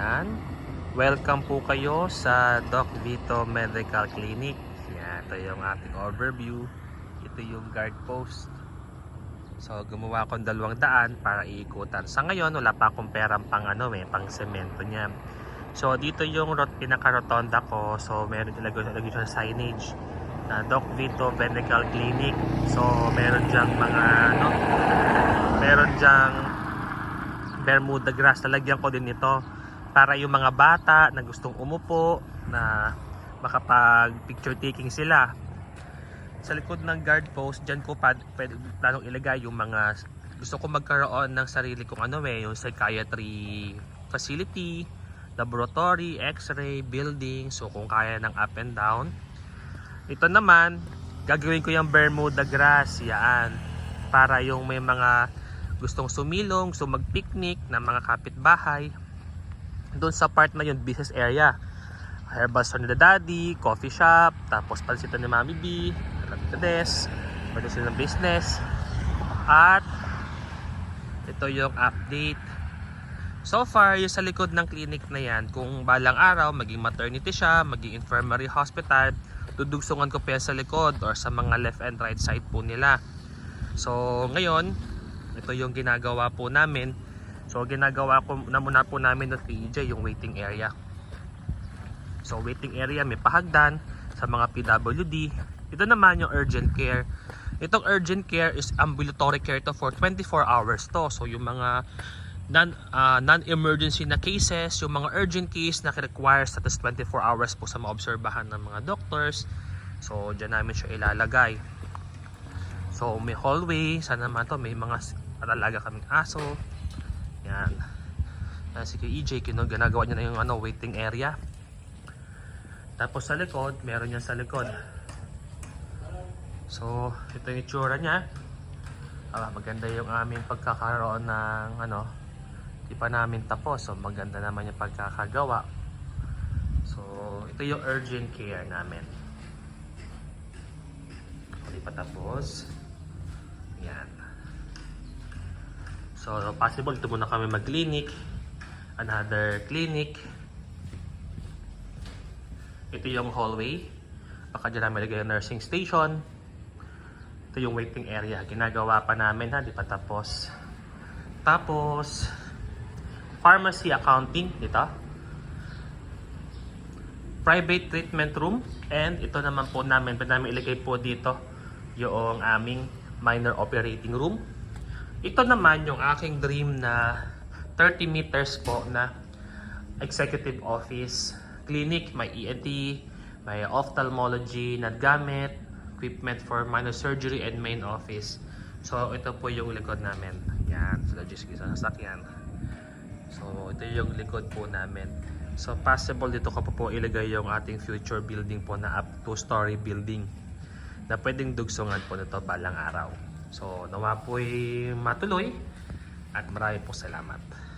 Yan. Welcome po kayo sa Doc Vito Medical Clinic. Yan, ito yung ating overview. Ito yung guard post. So, gumawa akong dalawang daan para iikutan. Sa ngayon, wala pa akong perang pang ano eh, pang semento niya. So, dito yung rot, pinaka-rotonda ko. So, meron talaga ilagay siya signage na Doc Vito Medical Clinic. So, meron diyang mga ano, meron diyang Bermuda grass. Talagyan ko din ito para yung mga bata na gustong umupo na makapag picture taking sila. Sa likod ng guard post, dyan ko pa pwede planong ilagay yung mga gusto ko magkaroon ng sarili kong ano eh, yung psychiatry facility, laboratory, x-ray, building, so kung kaya ng up and down. Ito naman, gagawin ko yung Bermuda grass, yan. Para yung may mga gustong sumilong, gusto mag-picnic ng mga kapitbahay. Doon sa part na yun, business area. Herbal store ni Daddy, coffee shop, tapos pansitan ni Mami B, Alam Des, pwede sila ng business. At ito yung update. So far, yung sa likod ng clinic na yan, kung balang araw, maging maternity siya, maging infirmary hospital, dudugsungan ko pa sa likod or sa mga left and right side po nila. So, ngayon, ito yung ginagawa po namin. So, ginagawa ko na muna po namin ng PJ yung waiting area. So, waiting area may pahagdan sa mga PWD. Ito naman yung urgent care. Itong urgent care is ambulatory care to for 24 hours to. So, yung mga non, ah, non-emergency na cases, yung mga urgent case na requires at least 24 hours po sa maobserbahan ng mga doctors. So, dyan namin siya ilalagay. So, may hallway. Sana naman to may mga s- alaga kaming aso. Yan. Yan si EJ, kino, ginagawa niya na yung ano, waiting area. Tapos sa likod, meron yan sa likod. So, ito yung itsura niya. Ah, maganda yung aming pagkakaroon ng ano, di pa namin tapos. So, maganda naman yung pagkakagawa. So, ito yung urgent care namin. Hindi pa tapos. Yan. So, possible ito muna kami mag-clinic. Another clinic. Ito yung hallway. Baka dyan namin lagay yung nursing station. Ito yung waiting area. Ginagawa pa namin ha, di pa tapos. Tapos, pharmacy accounting, dito. Private treatment room. And ito naman po namin, pwede namin ilagay po dito yung aming minor operating room. Ito naman yung aking dream na 30 meters po na executive office clinic. May ENT, may ophthalmology na gamit, equipment for minor surgery and main office. So ito po yung likod namin. Yan, sila just sa sasakyan. So ito yung likod po namin. So possible dito ko pa po ilagay yung ating future building po na up two story building na pwedeng dugsungan po nito balang araw. So nawa po'y matuloy at marami po salamat.